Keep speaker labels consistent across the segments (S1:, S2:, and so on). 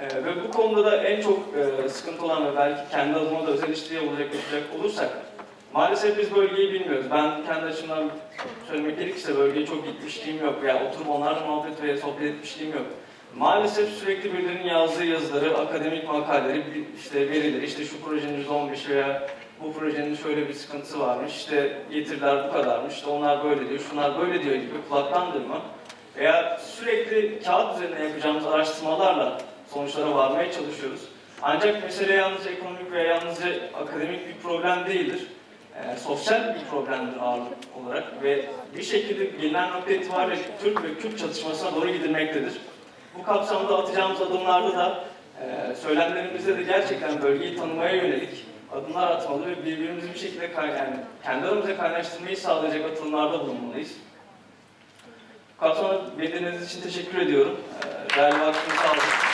S1: Ee, ve bu konuda da en çok e, sıkıntı olan ve belki kendi adıma da özel işliği olacak yapacak olursak maalesef biz bölgeyi bilmiyoruz. Ben kendi açımdan söylemek gerekirse bölgeye çok gitmişliğim yok veya oturup onlarla muhabbet ve sohbet etmişliğim yok. Maalesef sürekli birilerinin yazdığı yazıları, akademik makaleleri, işte verileri, işte şu projenin %15 veya bu projenin şöyle bir sıkıntısı varmış, işte getiriler bu kadarmış, işte onlar böyle diyor, şunlar böyle diyor gibi kulaktan duyma veya sürekli kağıt üzerine yapacağımız araştırmalarla sonuçlara varmaya çalışıyoruz. Ancak mesele yalnızca ekonomik veya yalnızca akademik bir problem değildir. Ee, sosyal bir problemdir ağırlık olarak ve bir şekilde gelinen nokta itibariyle Türk ve Kürt çatışmasına doğru gidilmektedir. Bu kapsamda atacağımız adımlarda da e, söylemlerimizde de gerçekten bölgeyi tanımaya yönelik adımlar atmalı ve birbirimizi bir şekilde yani kendi aramızda kaynaştırmayı sağlayacak atılımlarda bulunmalıyız. Bu kapsamda beni dinlediğiniz için teşekkür ediyorum. Ee, değerli vaktinizi sağ olun.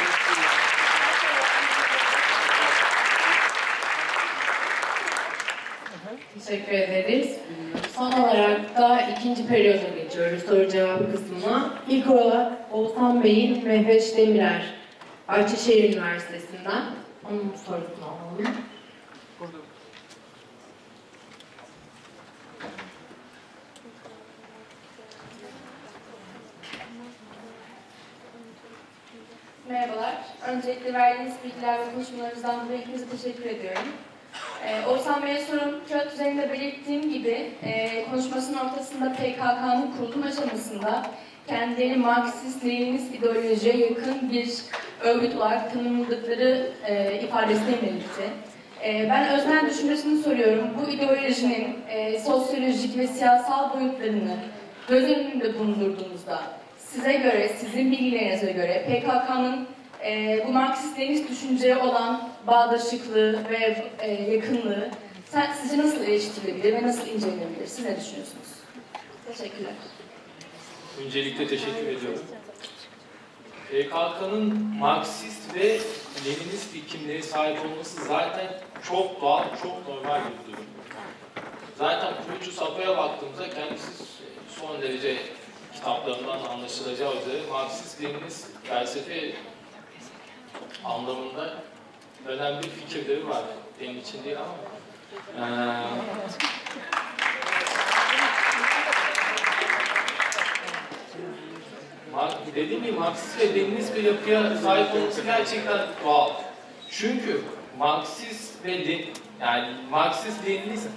S2: Teşekkür ederiz. Son olarak da ikinci periyoda geçiyoruz soru cevap kısmına. İlk olarak Oğuzhan Bey'in Mehveş Demirer, Bahçeşehir Üniversitesi'nden. Onun sorusunu alalım.
S3: Merhabalar. Öncelikle verdiğiniz bilgiler ve konuşmalarınızdan dolayı hepinize teşekkür ediyorum. Ee, Oğuzhan Bey'e kağıt üzerinde belirttiğim gibi e, konuşmasının ortasında PKK'nın kurulum aşamasında kendilerini Marksist, Leninist ideolojiye yakın bir örgüt olarak tanımladıkları e, ifadesine belirtti. E, ben öznel düşüncesini soruyorum. Bu ideolojinin e, sosyolojik ve siyasal boyutlarını göz önünde bulundurduğunuzda size göre, sizin bilgilerinize göre PKK'nın e, bu Marksist-Leninist düşünceye olan bağdaşıklığı ve e, yakınlığı sen, sizce nasıl eleştirilebilir ve nasıl incelenebilir? Siz ne düşünüyorsunuz? Teşekkürler.
S4: Öncelikle teşekkür ediyorum. PKK'nın Marksist ve Leninist bir sahip olması zaten çok doğal, çok normal bir durum. Zaten kurucu Sapo'ya baktığımızda kendisi son derece kitaplarından anlaşılacağı üzere Marksist-Leninist felsefe anlamında önemli fikirleri var. Benim için değil ama. Ee, dediğim gibi Marksist ve Leninist bir yapıya sahip olması gerçekten doğal. Çünkü Marksist ve Le- yani Marksist Leninist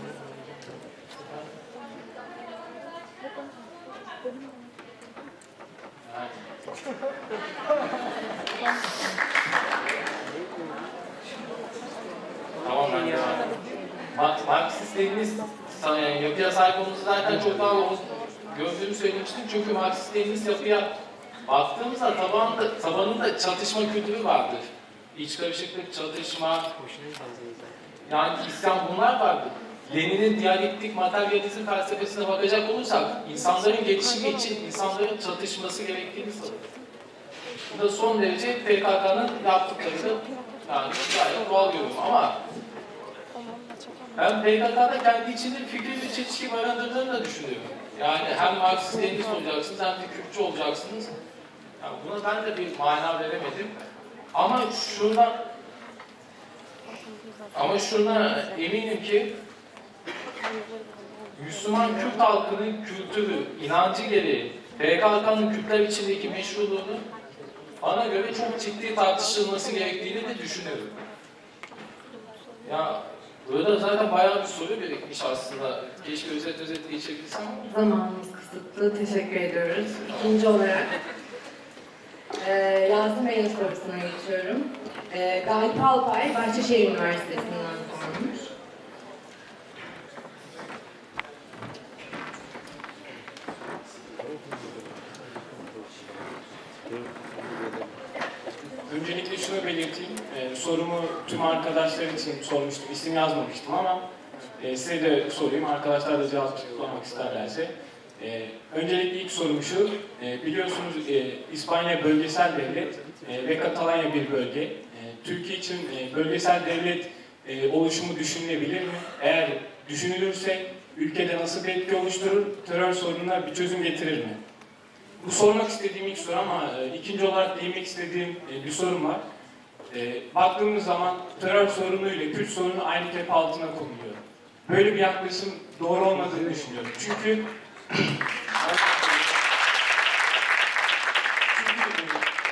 S4: Tamam ben edeyim. Ma- Marksist Leninist yani yapıya sahip olması zaten çok daha gördüğümü söylemiştim. Çünkü Marksist Leninist yapıya baktığımızda tabanında, tabanında çatışma kültürü vardır. İç karışıklık, çatışma, yani isyan bunlar vardır. Lenin'in diyalektik materyalizm felsefesine bakacak olursak, insanların gelişimi için insanların çatışması gerektiğini sanır. Bu da son derece PKK'nın yaptıkları yani gayet doğal görüyorum ama ben PKK'da kendi içinde fikir ve çelişki barındırdığını da düşünüyorum. Yani hem Marksist Leninist olacaksınız hem de Kürtçü olacaksınız. Yani buna ben de bir mana veremedim. Ama şundan ama şuna eminim ki Müslüman Kürt halkının kültürü, inancı gereği PKK'nın Kürtler içindeki meşruluğunu bana göre çok ciddi tartışılması gerektiğini de düşünüyorum. Ya burada zaten bayağı bir soru birikmiş aslında. Keşke özet özet geçebilsem ama.
S2: Zamanımız kısıtlı. Teşekkür ediyoruz. İkinci olarak e, Yazım Bey'in sorusuna geçiyorum. E, Galip Alpay, Bahçeşehir Üniversitesi'nden sormuş.
S5: Öncelikle şunu belirteyim. Ee, sorumu tüm arkadaşlar için sormuştum. İsim yazmamıştım ama e, size de sorayım. Arkadaşlar da cevaplamak isterlerse. Ee, öncelikle ilk sorum şu. Ee, biliyorsunuz e, İspanya bölgesel devlet e, ve Katalanya bir bölge. E, Türkiye için e, bölgesel devlet e, oluşumu düşünülebilir mi? Eğer düşünülürse ülkede nasıl bir etki oluşturur? Terör sorununa bir çözüm getirir mi? Bu sormak istediğim ilk soru ama e, ikinci olarak değinmek istediğim e, bir sorum var. E, baktığımız zaman terör sorunu ile Kürt sorunu aynı kep altına konuluyor. Böyle bir yaklaşım doğru olmadığını düşünüyorum. Çünkü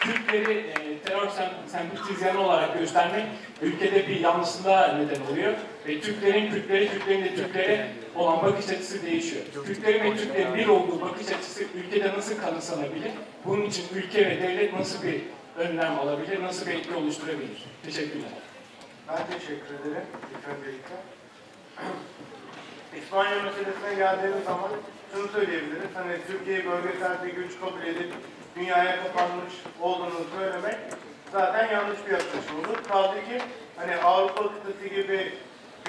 S5: Çünkü e, terör sem- sempatizyanı olarak göstermek ülkede bir yanlışlığa neden oluyor. Ve Türklerin Kürtleri, Kürtlerin de Türklere olan bakış açısı değişiyor. Kürtlerin ve Türklerin bir olduğu bakış açısı ülkede nasıl kanıksanabilir? Bunun için ülke ve devlet nasıl bir önlem alabilir, nasıl bir etki oluşturabilir? Teşekkürler.
S6: Ben teşekkür ederim öncelikle. İspanya meselesine geldiğimiz zaman şunu söyleyebiliriz. Hani Türkiye'yi bölgesel bir güç kabul edip dünyaya kapanmış olduğunu söylemek zaten yanlış bir yaklaşım olur. Kaldı ki hani Avrupa kıtası gibi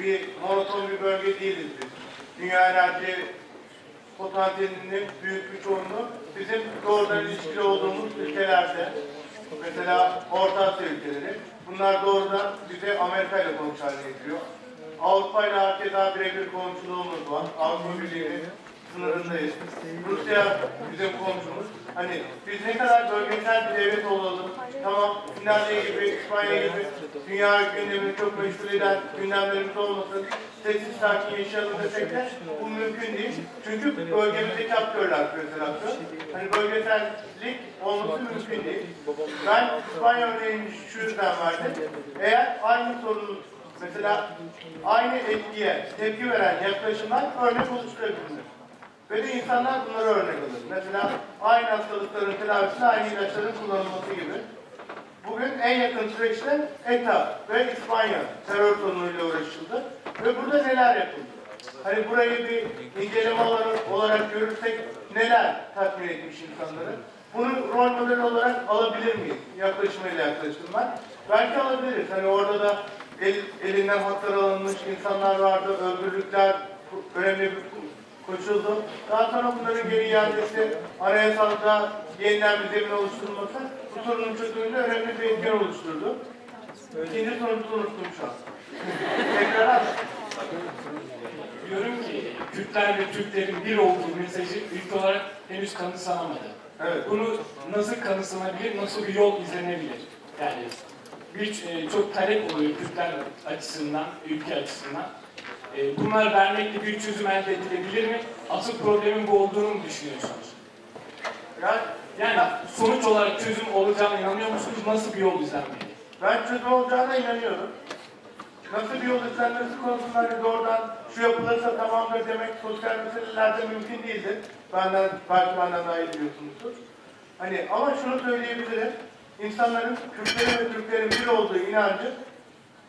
S6: bir monoton bir bölge değiliz biz. Dünya enerji potansiyelinin büyük bir çoğunluğu bizim doğrudan ilişkili olduğumuz ülkelerde. Mesela Orta Asya ülkeleri. Bunlar doğrudan bize Amerika ile komşu haline getiriyor. Avrupa ile hakeza birebir komşuluğumuz var. Avrupa Birliği'nin sınırındayız. Rusya bizim komşumuz. Hani biz ne kadar bölgesel bir devlet olalım, tamam Finlandiya gibi, İspanya gibi dünya gündemini çok meşgul eden gündemlerimiz olmasın, sessiz sakin yaşayalım desek de bu mümkün değil. Çünkü bölgemizdeki aktörler küresel aktör. Hani bölgesellik olması mümkün değil. Ben İspanya örneğini şu yüzden verdim. Eğer aynı sorun mesela aynı etkiye tepki veren yaklaşımlar örnek oluşturabilir. Ve de insanlar bunları örnek alır. Mesela aynı hastalıkların tedavisinde aynı ilaçların kullanılması gibi. Bugün en yakın süreçte ETA ve İspanya terör sorunuyla uğraşıldı. Ve burada neler yapıldı? Hani burayı bir inceleme olarak görürsek neler tatmin etmiş insanları? Bunu rol model olarak alabilir miyiz? Yaklaşımıyla yaklaştım ben. Belki alabiliriz. Hani orada da el, elinden haklar alınmış insanlar vardı, öldürülükler önemli bir koşuldu. Daha sonra bunların geri iadesi, anayasalda yeniden bir zemin oluşturulması bu sorunun çözümünde önemli bir etken oluşturdu. İkinci sorunuzu unuttum şu an. Tekrar at.
S5: Diyorum ki Kürtler ve Türklerin bir olduğu mesajı ülke olarak henüz kanıtsanamadı.
S6: Evet.
S5: Bunu nasıl kanıtsanabilir, nasıl bir yol izlenebilir? Yani bir, e, çok talep oluyor Kürtler açısından, ülke açısından. E, bunlar vermekle bir çözüm elde edilebilir mi? Asıl problemin bu olduğunu mu düşünüyorsunuz?
S6: Yani
S5: Yani sonuç olarak çözüm olacağına inanıyor musunuz? Nasıl bir yol izlenmeli?
S6: Ben çözüm olacağına inanıyorum. Nasıl bir yol izlenmesi konusunda hani doğrudan şu yapılırsa tamamdır demek sosyal meselelerde mümkün değildir. Benden, belki benden daha iyi biliyorsunuzdur. Hani ama şunu söyleyebilirim. İnsanların, Kürtlerin ve Türklerin bir olduğu inancı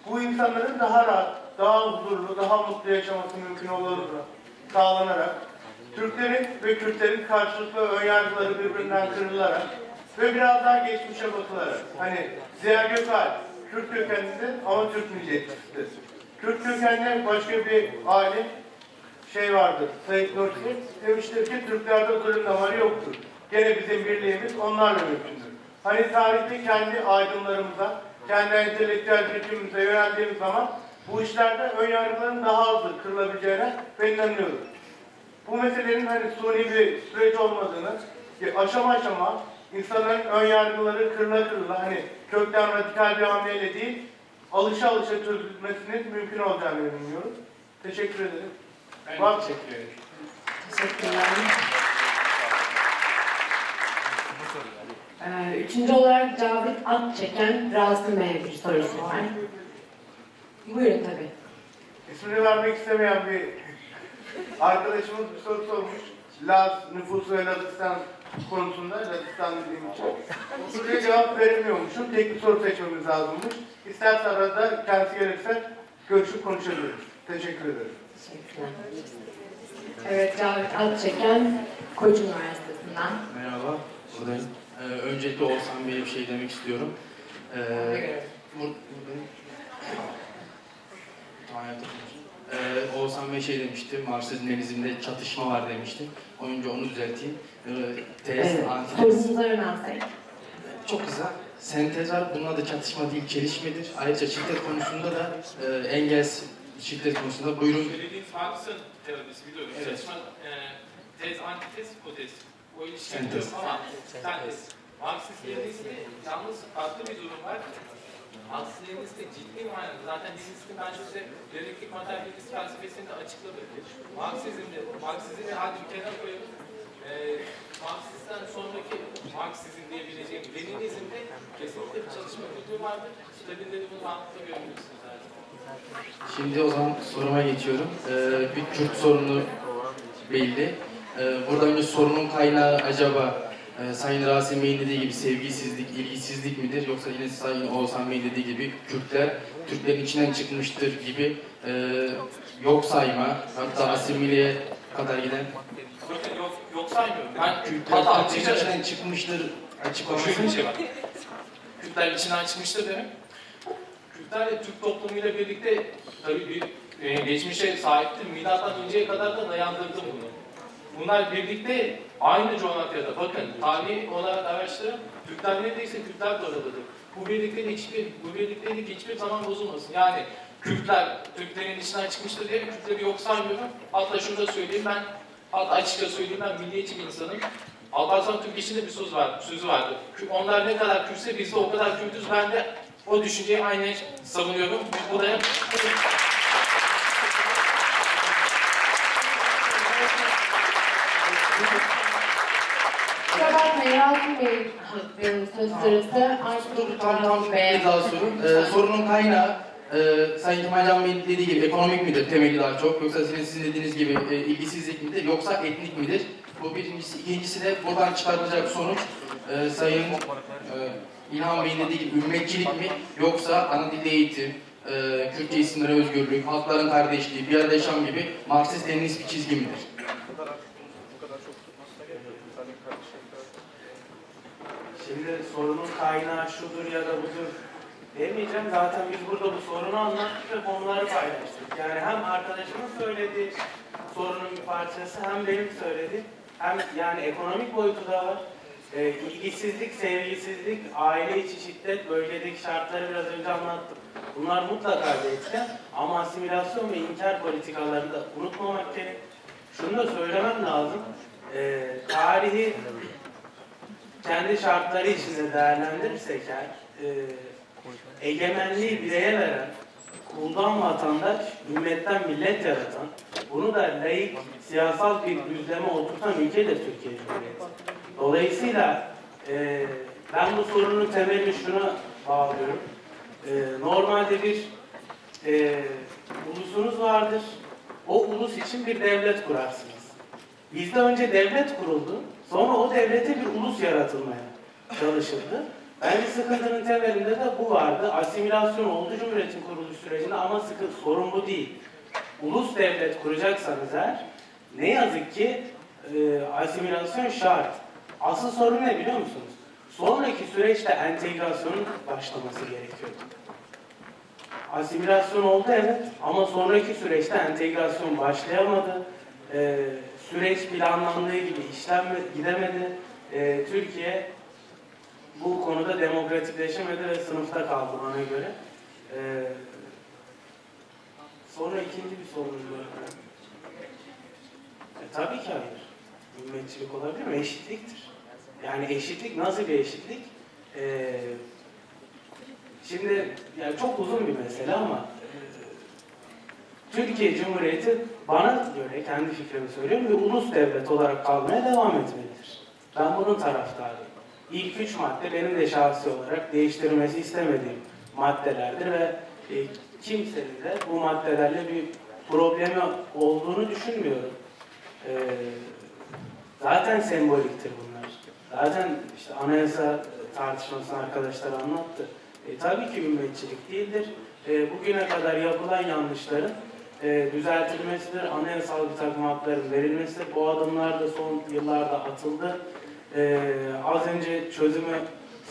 S6: bu insanların daha rahat, daha huzurlu, daha mutlu yaşaması mümkün olur sağlanarak Türklerin ve Kürtlerin karşılıklı önyargıları birbirinden kırılarak ve biraz daha geçmişe bakılarak hani Ziya Gökalp Kürt kökenlidir ama Türk milliyetçisidir. Kürt kökenli başka bir alim şey vardır, Said Nursi demiştir ki Türklerde zulüm damarı yoktur. Gene bizim birliğimiz onlarla mümkündür. Hani tarihte kendi aydınlarımıza, kendi entelektüel birikimimize yöneldiğimiz zaman bu işlerde ön yargıların daha hızlı kırılabileceğine ben inanıyorum. Bu meselenin hani suni bir süreç olmadığını, ki aşama aşama insanların ön yargıları kırıla kırıla hani kökten radikal bir hamleyle değil, alışa alışa çözülmesinin mümkün olacağını inanıyorum. Teşekkür ederim.
S5: Ben
S6: Bak-
S5: teşekkür ederim.
S2: Teşekkürler. Ee, üçüncü olarak Cavit Akçeken Rasim Bey'e bir sorusu var. Buyurun tabii.
S6: İsmini vermek istemeyen bir arkadaşımız bir soru sormuş. Laz nüfusu ve Lazistan konusunda, Lazistan dediğim için. Bu soruya cevap veremiyormuşum. Tek bir soru seçmemiz lazımmış. İsterse arada kendisi gelirse görüşüp konuşabiliriz. Teşekkür ederim.
S2: Teşekkürler. Evet Cavit Akçeken Koç Üniversitesi'nden.
S7: Merhaba, buradayım. Ee, öncelikle Oğuzhan Bey'e bir şey demek istiyorum. Ee. Tamam, hayatım. Ee, Oğuzhan Bey şey demişti, Marksizm Lenizm'de çatışma var demişti. Önce onu düzelteyim. Ee, tez,
S2: Evet,
S7: antitez. Çok güzel. Sentez var, bunun adı çatışma değil, çelişmedir. Ayrıca şiddet konusunda da e, engelsiz şiddet konusunda buyurun.
S4: Söylediğiniz Marx'ın teorisi biliyorum.
S7: Evet.
S4: Çalışma, e, tez, antitez, hipotez. O ilişki ama sentez. Marksist Leninizm'de yalnız farklı bir durum var. Marksizm'in de ciddi manada zaten Leninist'in bence size dedektif materyalist felsefesini de açıkladı. Marksizm'de, Marksizm'i hadi kenara koyalım. Ee, Marksizm'den sonraki Marksizm diyebileceğim Leninizm'de kesinlikle bir çalışma kültürü vardır. Kitabında da bunu rahatlıkla görebilirsiniz.
S7: Şimdi o zaman soruma geçiyorum. Ee, bir Kürt sorunu belli. Ee, burada önce sorunun kaynağı acaba e, Sayın Rasim Bey'in dediği gibi sevgisizlik, ilgisizlik midir? Yoksa yine Sayın Oğuzhan Bey'in dediği gibi Kürtler, Türklerin içinden çıkmıştır gibi e, yok sayma, hatta asimileye kadar giden
S4: Bakın yok, yok saymıyorum. Ben
S7: Kürtler
S4: hatta
S7: Türklerin
S4: açıkça
S7: içinden çıkmıştır açıklaması.
S4: Şöyle bir şey var. Kürtler içinden çıkmıştır demek. Kürtler de Türk toplumuyla birlikte tabii bir e, geçmişe sahiptir. Milattan önceye kadar da dayandırdı bunu. Bunlar birlikte aynı coğrafyada bakın tarihi olarak araştırın. Kürtler neredeyse Kürtler de oradadır. Bu birliktelik hiçbir bu birliktelik hiçbir zaman bozulmasın. Yani Kürtler Türklerin içinden çıkmıştır diye Kürtleri yok saymıyorum. Hatta şunu da söyleyeyim ben hatta açıkça söyleyeyim ben milliyetçi bir insanım. Alparslan Türk işinde bir söz var, sözü vardı. Onlar ne kadar Kürtse biz de o kadar Kürtüz. Ben de o düşünceyi aynen savunuyorum. Bu
S2: Rasim Bey söz sırası
S7: Tam tam bir daha sorun. Ee, sorunun kaynağı e, Sayın Kemal Can Bey'in dediği gibi ekonomik midir temeli daha çok yoksa sizin, sizin dediğiniz gibi e, ilgisizlik midir yoksa etnik midir? Bu birincisi. İkincisi de buradan çıkarılacak sonuç e, Sayın e, İlhan Bey'in dediği gibi ümmetçilik mi yoksa ana dilde eğitim, e, Kürtçe isimlere özgürlük, halkların kardeşliği, bir arada yaşam gibi Marksist-Leninist bir çizgi midir?
S8: Şimdi sorunun kaynağı şudur ya da budur demeyeceğim. Zaten biz burada bu sorunu anlattık ve konuları paylaştık. Yani hem arkadaşımın söylediği sorunun bir parçası hem benim söylediğim hem yani ekonomik boyutu da var. Ee, ilgisizlik, sevgisizlik, aile içi şiddet, bölgedeki şartları biraz önce anlattım. Bunlar mutlaka etken ama asimilasyon ve inkar politikalarını da unutmamak gerek. Şunu da söylemem lazım. Ee, tarihi kendi şartları içinde değerlendirirsek eğer, e, egemenliği bireye veren, kuldan vatandaş, ümmetten millet yaratan, bunu da laik, siyasal bir düzleme oturtan ülke de Türkiye Cumhuriyeti. Dolayısıyla e, ben bu sorunun temelini şuna bağlıyorum. E, normalde bir e, ulusunuz vardır. O ulus için bir devlet kurarsınız. Bizde önce devlet kuruldu. Sonra o devlete bir ulus yaratılmaya çalışıldı. Bence sıkıntının temelinde de bu vardı. Asimilasyon oldu Cumhuriyet'in kuruluş sürecinde ama sıkıntı, sorun bu değil. Ulus devlet kuracaksanız eğer ne yazık ki e, asimilasyon şart. Asıl sorun ne biliyor musunuz? Sonraki süreçte entegrasyonun başlaması gerekiyordu. Asimilasyon oldu evet ama sonraki süreçte entegrasyon başlayamadı. Ee, süreç planlandığı gibi işlenme, gidemedi. Ee, Türkiye bu konuda demokratikleşemedi ve sınıfta kaldı bana göre. Ee, sonra ikinci bir sorun var. E, tabii ki hayır. Ümmetçilik olabilir mi? Eşitliktir. Yani eşitlik nasıl bir eşitlik? Ee, şimdi yani çok uzun bir mesele ama e, Türkiye Cumhuriyeti bana göre kendi fikrimi söylüyorum bir ulus devlet olarak kalmaya devam etmelidir. Ben bunun taraftarıyım. İlk üç madde benim de şahsi olarak değiştirmesi istemediğim maddelerdir ve e, kimsenin de bu maddelerle bir problemi olduğunu düşünmüyorum. E, zaten semboliktir bunlar. Zaten işte anayasa tartışmasını arkadaşlar anlattı. E, tabii ki ümmetçilik değildir. E, bugüne kadar yapılan yanlışların e, düzeltilmesidir, anayasal bir takım hakların verilmesidir. Bu adımlar da son yıllarda atıldı. E, az önce çözümü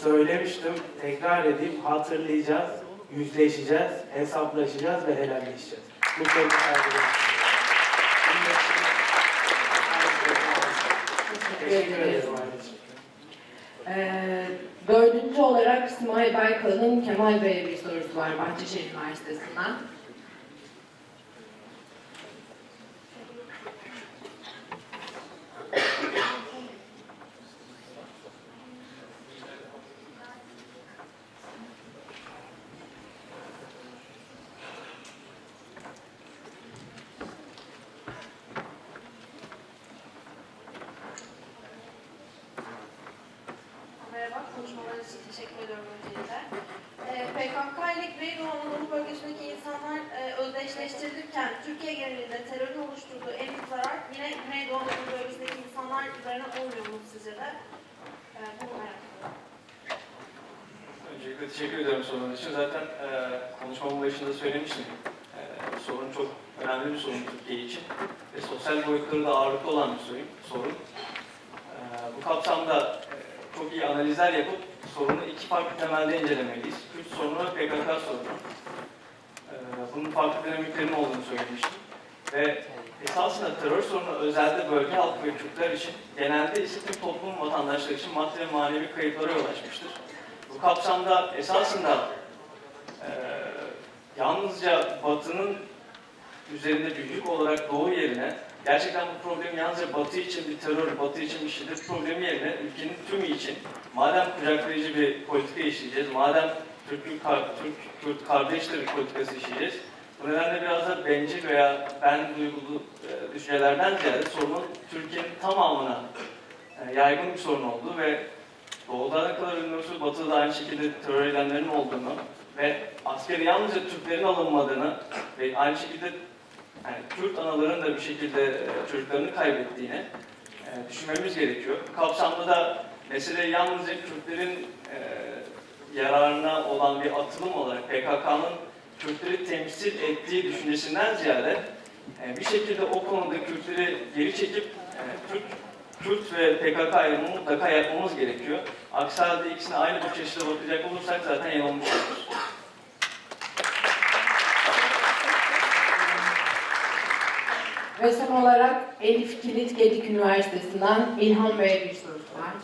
S8: söylemiştim, tekrar edeyim, hatırlayacağız, yüzleşeceğiz, hesaplaşacağız ve helalleşeceğiz. Bu konuda saygılar Teşekkür ederim.
S2: Ee, dördüncü olarak Simay Baykal'ın Kemal Bey'e bir sorusu var Bahçeşehir Üniversitesi'nden.
S9: Konuşmalarınız için teşekkür ediyorum öncelikle. Ee, PKK ile Güneydoğu Anadolu bölgesindeki insanlar e, özdeşleştirilirken Türkiye genelinde terörün oluşturduğu en büyük zarar yine Güneydoğu Anadolu bölgesindeki insanlar üzerine olmuyor mu sizce de? Ee, bunu merak.
S1: Öncelikle teşekkür ediyorum sorunuz için. Zaten e, konuşmamın başında söylemiştim. E, sorun çok önemli bir sorun Türkiye için. Ve sosyal boyutları da ağırlıklı olan bir sorun. sorun. E, bu kapsamda e, çok iyi analizler yapıp sorunu iki farklı temelde incelemeliyiz. Kürt sorunu ve PKK sorunu. E, bunun farklı dinamiklerinin olduğunu söylemiştim. Ve esasında terör sorunu özelde bölge halkı ve Kürtler için genelde ise tüm toplum vatandaşları için maddi ve manevi kayıplara yol açmıştır. Bu kapsamda esasında eee yalnızca Batı'nın üzerinde bir yük olarak Doğu yerine gerçekten bu problemi yalnızca Batı için bir terör, Batı için bir şiddet problemi yerine ülkenin tümü için madem kucaklayıcı bir politika işleyeceğiz, madem Türk, Türk Kürt kardeştir politikası işleyeceğiz, bu nedenle biraz da bencil veya ben duygulu e, düşüncelerden ziyade sorunun Türkiye'nin tamamına e, yaygın bir sorun olduğu ve Doğuda ne kadar ünlüsü, Batı'da da aynı şekilde terör eylemlerinin olduğunu ve askeri yalnızca Türklerin alınmadığını ve aynı şekilde yani Kürt anaların da bir şekilde e, çocuklarını kaybettiğini e, düşünmemiz gerekiyor. Bu kapsamda da mesele yalnızca Kürtlerin e, yararına olan bir atılım olarak PKK'nın Kürtleri temsil ettiği düşüncesinden ziyade bir şekilde o konuda Kürtleri geri çekip Türk Kürt ve PKK ayrımını mutlaka yapmamız gerekiyor. Aksi halde ikisine aynı bakış açısıyla bakacak olursak zaten yanılmış oluruz.
S2: Ve son olarak Elif Kilit Gedik Üniversitesi'nden İlhan Bey'e bir sorusu var.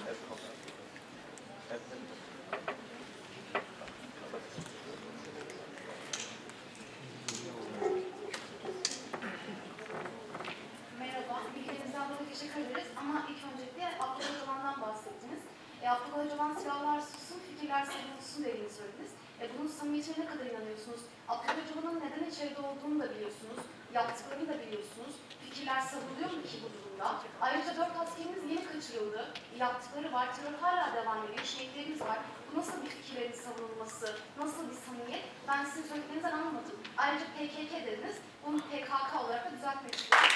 S10: E, Abdullah Öcalan silahlar sussun, fikirler savunulsun dediğini söylediniz. E, bunun samimiyetine ne kadar inanıyorsunuz? Abdullah Öcalan'ın neden içeride olduğunu da biliyorsunuz, yaptıklarını da biliyorsunuz. Fikirler savunuluyor mu ki bu durumda? Ayrıca dört askerimiz yeni kaçırıldı. Yaptıkları var, terör hala devam ediyor, şehitlerimiz var. Bu nasıl bir fikirlerin savunulması, nasıl bir samimiyet? Ben sizin söylediklerinizden anlamadım. Ayrıca PKK dediniz, bunu PKK olarak da düzeltmek istiyorum.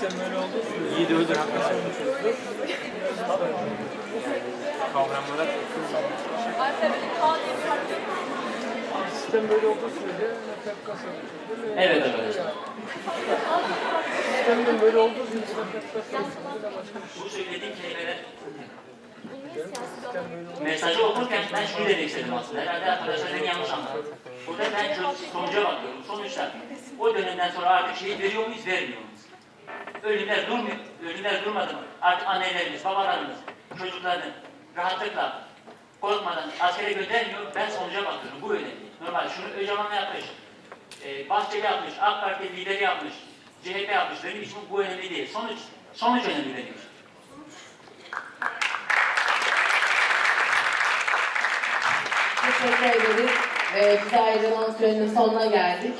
S11: Sistem böyle için iyi de öldür hakikaten. Kavramlara Sistem böyle olduğu sürece nefret kasar.
S12: Evet arkadaşlar.
S11: Sistemden böyle olduğu sürece nefret şey.
S12: Bu söylediğim kelimeler mesajı okurken ben şunu demek istedim aslında. Herhalde arkadaşlar beni yanlış anladı. Burada ben sonuca bakıyorum. Sonuçta o dönemden sonra artık şehit veriyor muyuz, vermiyor muyuz? Ölümler durmuyor. Ölümler durmadı mı? Artık annelerimiz, babalarımız, çocuklarını rahatlıkla korkmadan askere göndermiyor. Ben sonuca bakıyorum. Bu önemli. Normal şunu Öcalan yapmış. E, Bahçeli yapmış, AK Parti lideri yapmış, CHP yapmış. Benim için bu önemli değil. Sonuç, sonuç önemli benim için.
S2: Teşekkür ederiz. Ee, bize ayrılan sürenin sonuna geldik.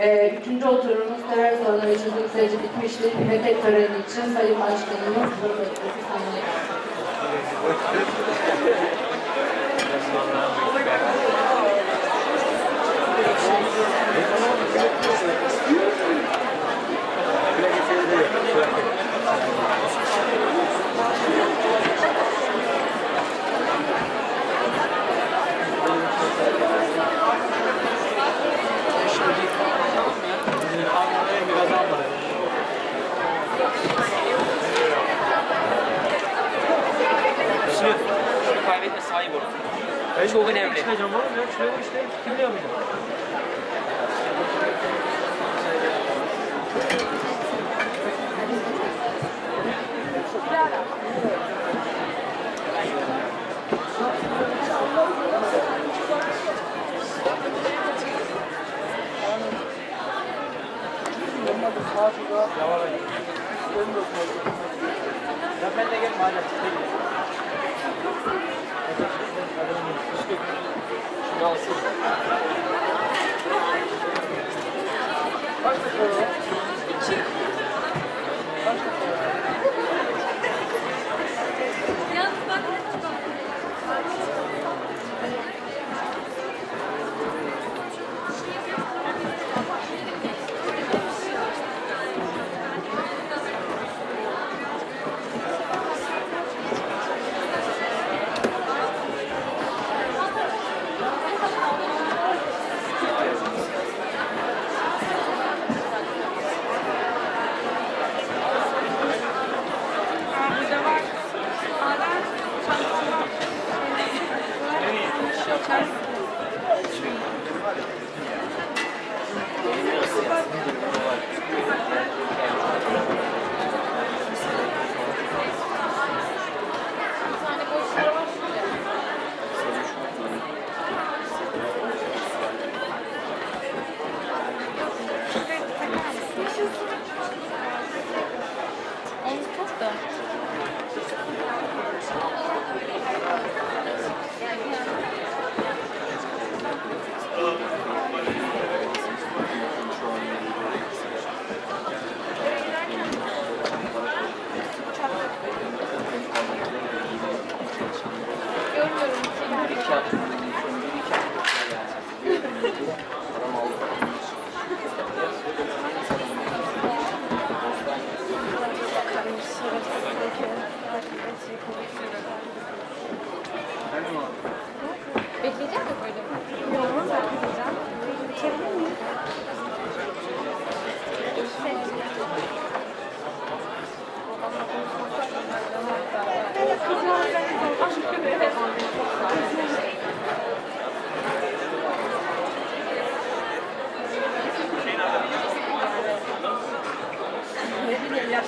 S2: Ee, üçüncü oturumumuz terör sorunu ve çözüm süreci bitmiştir. Pipetet töreni için Sayın Başkanımız Öztürk'ü sahneye davet
S12: Şunu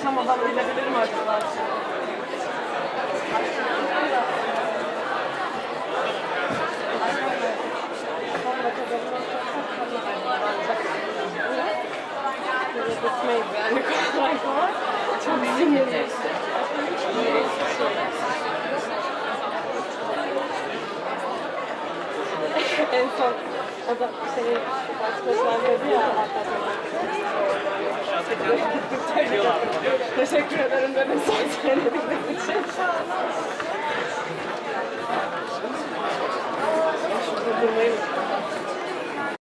S13: Yaşamadan bilebilir mi acaba? Gitmeyiz yani kolay kolay. Çok sinirli. en son o da seni başkasına dedi ya Teşekkür ederim de mesaj verebildiğiniz için. Şurada durmayı